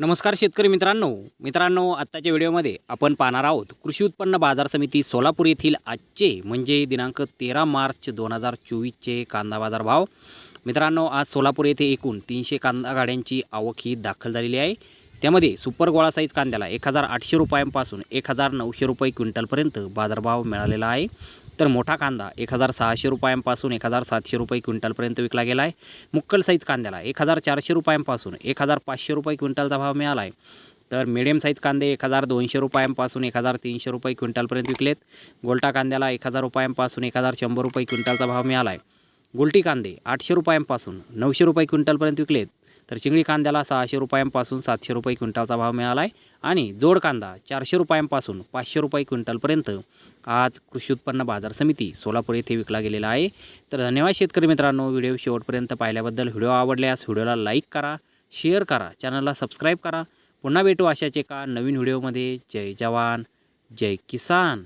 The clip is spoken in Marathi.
नमस्कार शेतकरी मित्रांनो. मित्रांनो आत्ताच्या व्हिडिओमध्ये आपण पाहणार आहोत कृषी उत्पन्न बाजार समिती सोलापूर येथील आजचे म्हणजे दिनांक तेरा मार्च दोन हजार चोवीसचे कांदा बाजार भाव. मित्रांनो आज सोलापूर येथे एकूण तीनशे कांदा गाड्यांची आवक ही दाखल झालेली आहे. त्यामध्ये सुपर गोळा साईज कांद्याला एक हजार आठशे रुपयांपासून एक हजार नऊशे रुपये क्विंटलपर्यंत बाजारभाव मिळालेला आहे. तर मोठा कांदा एक हजार सहाशे रुपयांपासून एक हजार सातशे रुपये क्विंटलपर्यंत विकला गेला आहे. मुक्कल साईज कांद्याला एक हजार चारशे रुपयांपासून एक हजार पाचशे रुपये क्विंटलचा भाव मिळाला आहे. तर मिडियम साईज कांदे एक हजार दोनशे रुपयांपासून एक हजार तीनशे रुपये क्विंटलपर्यंत विकलेत. गोल्टा कांद्याला एक हजार रुपयांपासून एक हजार शंभर रुपये क्विंटलचा भाव मिळाला आहे. गुलटी कांदे आठशे रुपयांपासून नऊशे रुपये क्विंटलपर्यंत विकलेत. तर चिंगडी कांद्याला सहाशे रुपयांपासून सातशे रुपये क्विंटलचा भाव मिळाला आहे आणि जोड कांदा चारशे रुपयांपासून पाचशे रुपये क्विंटलपर्यंत आज कृषी उत्पन्न बाजार समिती सोलापूर येथे विकला गेलेला आहे. तर धन्यवाद शेतकरी मित्रांनो व्हिडिओ शेवटपर्यंत पाहिल्याबद्दल व्हिडिओ आवडल्यास व्हिडिओला लाईक करा शेअर करा चॅनलला सबस्क्राईब करा. पुन्हा भेटू अशाच एका नवीन व्हिडिओमध्ये. जय जवान जय किसान.